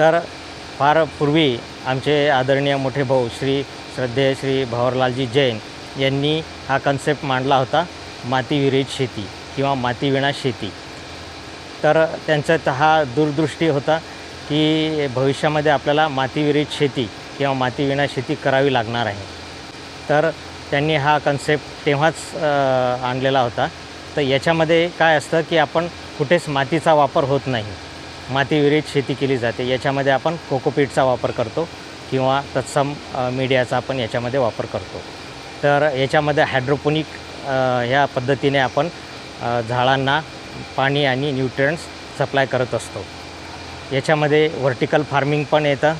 तर फार पूर्वी आमचे आदरणीय मोठे भाऊ श्री श्रद्धेय श्री भवरलालजी जैन यांनी हा कन्सेप्ट मांडला होता मातीविरहित शेती किंवा मातीविना शेती. तर त्यांचा हा दूरदृष्टी होता की भविष्यामध्ये आपल्याला मातीविरहित शेती किंवा मातीविना शेती करावी लागणार आहे. तर त्यांनी हा कन्सेप्ट तेव्हाच आणलेला होता. तर याच्यामध्ये काय असतं की आपण कुठेच मातीचा वापर होत नाही. मातीविरहित शेती केली जाते. याच्यामध्ये आपण कोकोपीटचा वापर करतो किंवा तत्सम मीडियाचा आपण याच्यामध्ये वापर करतो. तर याच्यामध्ये हायड्रोपोनिक ह्या पद्धतीने आपण झाडांना पाणी आणि न्यूट्रियंट्स सप्लाय करत असतो. याच्यामध्ये व्हर्टिकल फार्मिंग पण येतं.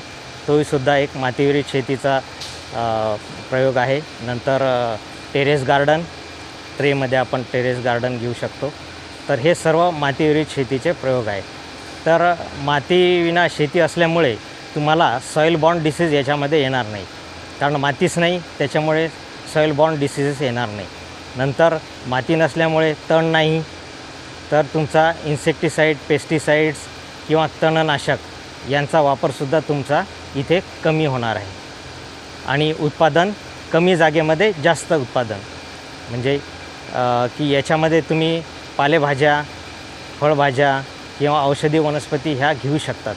तोहीसुद्धा एक मातीविरहित शेतीचा प्रयोग आहे. नंतर टेरेस गार्डन ट्रेमध्ये आपण टेरेस गार्डन घेऊ शकतो. तर हे सर्व मातीविरहित शेतीचे प्रयोग आहे तर मातीविना शेती असल्यामुळे तुम्हाला सॉईल बॉन्ड डिसीज याच्यामध्ये येणार नाही. कारण मातीच नाही त्याच्यामुळे सॉईल बॉन्ड डिसीजेस येणार नाही. नंतर माती नसल्यामुळे तण नाही तर तुमचा इन्सेक्टिसाईड पेस्टिसाईड्स किंवा तणनाशक यांचा वापरसुद्धा तुमचा इथे कमी होणार आहे. आणि उत्पादन कमी जागेमध्ये जास्त उत्पादन. म्हणजे की याच्यामध्ये तुम्ही पालेभाज्या फळभाज्या किंवा औषधी वनस्पती ह्या घेऊ शकतात.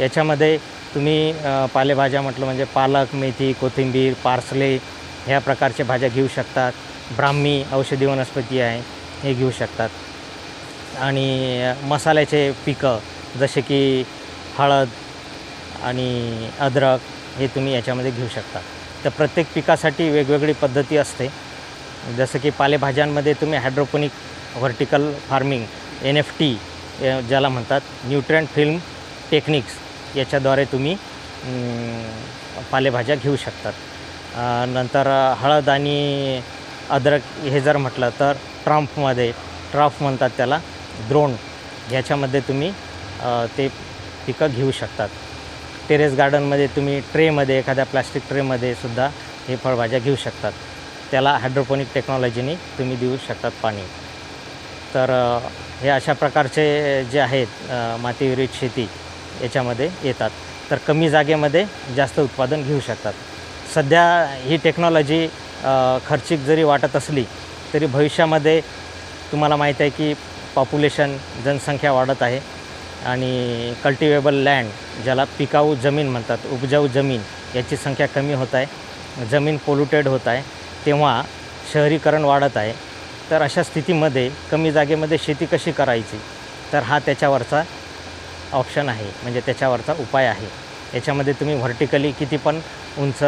याच्यामध्ये तुम्ही पालेभाज्या म्हटलं म्हणजे पालक मेथी कोथिंबीर पार्सले ह्या प्रकारच्या भाज्या घेऊ शकतात. ब्राह्मी औषधी वनस्पती आहे हे घेऊ शकतात. आणि मसाल्याचे पिकं जसे की हळद आणि अद्रक हे तुम्ही याच्यामध्ये घेऊ शकता तर प्रत्येक पिकासाठी वेगवेगळी पद्धती असते. जसं की पालेभाज्यांमध्ये तुम्ही hydroponic vertical farming N F T ज्याला म्हणतात न्यूट्रियंट फिल्म टेक्निक्स याच्याद्वारे तुम्ही पालेभाज्या घेऊ शकतात. नंतर हळद आणि अद्रक हे जर म्हटलं तर ट्रम्पमध्ये ट्रफ म्हणतात त्याला द्रोण ह्याच्यामध्ये तुम्ही ते पिकं घेऊ शकतात. टेरेस गार्डनमध्ये तुम्ही ट्रेमध्ये एखाद्या प्लास्टिक ट्रेमध्ये सुद्धा हे फळभाज्या घेऊ शकतात. त्याला हायड्रोपोनिक टेक्नॉलॉजीने तुम्ही देऊ शकतात पाणी. तर हे अशा प्रकारचे जे आहेत मातीविरहित शेती याच्यामध्ये येतात. तर कमी जागेमध्ये जास्त उत्पादन घेऊ शकतात. सध्या ही टेक्नॉलॉजी खर्चिक जरी वाटत असली तरी भविष्यामध्ये तुम्हाला माहीत आहे की पॉप्युलेशन जनसंख्या वाढत आहे आणि कल्टिवेबल लँड ज्याला पिकाऊ जमीन म्हणतात उपजाऊ जमीन याची संख्या कमी होत आहे. जमीन पोल्युटेड होत आहे. तेव्हा शहरीकरण वाढत आहे. तर अशा स्थितीमध्ये कमी जागेमध्ये शेती कशी करायची? तर हा त्याच्यावरचा ऑप्शन आहे. म्हणजे त्याच्यावरचा उपाय आहे. याच्यामध्ये तुम्ही व्हर्टिकली किती पण उंच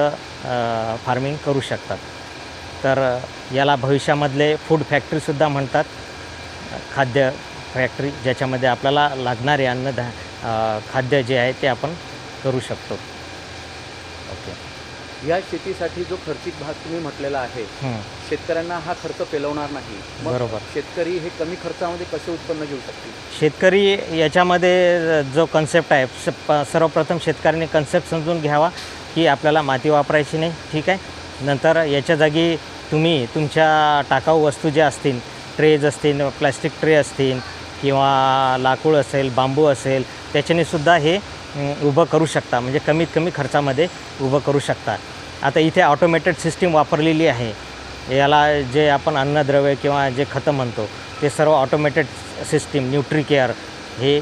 फार्मिंग करू शकतात. तर याला भविष्यामधले फूड फॅक्टरीसुद्धा म्हणतात. खाद्य फॅक्टरी ज्याच्यामध्ये आपल्याला लागणारे अन्नधा खाद्य जे आहे ते आपण करू शकतो. ओके. या शेतीसाठी जो खर्चिक भाग तुम्ही म्हटलेला आहे. शेतकऱ्यांना हा खर्च पेलवणार नाही. बरोबर. शेतकरी हे कमी खर्चामध्ये कसे उत्पन्न घेऊ शकतील? शेतकरी याच्यामध्ये जो कन्सेप्ट आहे सर्वप्रथम शेतकऱ्यांनी कन्सेप्ट समजून घ्यावा की आपल्याला माती वापरायची नाही. ठीक आहे? नंतर याच्या जागी तुम्ही तुमच्या टाकाऊ वस्तू ज्या असतील ट्रेज असतील प्लॅस्टिक ट्रे असतील किंवा लाकूड असेल बांबू असेल त्याच्याने सुद्धा हे उभं करू शकता. म्हणजे कमीत कमी खर्चामध्ये उभं करू शकता. आता इथे ऑटोमेटेड सिस्टीम वापरलेली आहे. याला जे आपण अन्नद्रव्य किंवा जे खतं म्हणतो ते सर्व ऑटोमेटेड सिस्टीम न्यूट्री केअर हे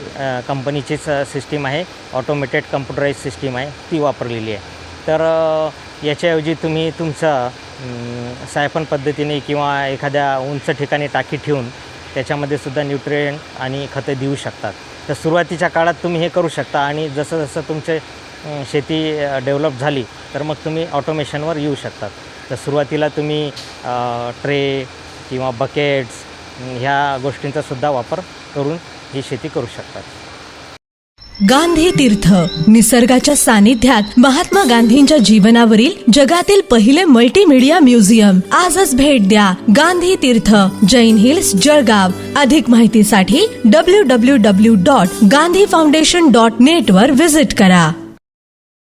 कंपनीचीच सिस्टीम आहे. ऑटोमेटेड कम्प्युटराईज सिस्टीम आहे. ती वापरलेली आहे. तर याच्याऐवजी तुम्ही तुमचं सायफन पद्धतीने किंवा एखाद्या उंच ठिकाणी टाकी ठेवून त्याच्यामध्ये सुद्धा न्यूट्रिएंट आणि खतं देऊ शकतात. तर सुरुवातीच्या काळात तुम्ही हे करू शकता आणि जसं जसं तुमचे शेती डेव्हलप झाली तर मग तुम्ही ऑटोमेशनवर येऊ शकतात. तर सुरुवातीला तुम्ही ट्रे किंवा बकेट्स ह्या गोष्टींचा सुद्धा वापर करून ही शेती करू शकतात. गांधी तीर्थ निसर्गाच्या सानिध्यात महात्मा गांधींच्या जीवनावरील जगातील पहिले मल्टीमीडिया म्युझियम आजच भेट द्या गांधी तीर्थ जैन हिल्स जळगाव. अधिक माहितीसाठी W W W dot Gandhi foundation dot net वर विजिट करा.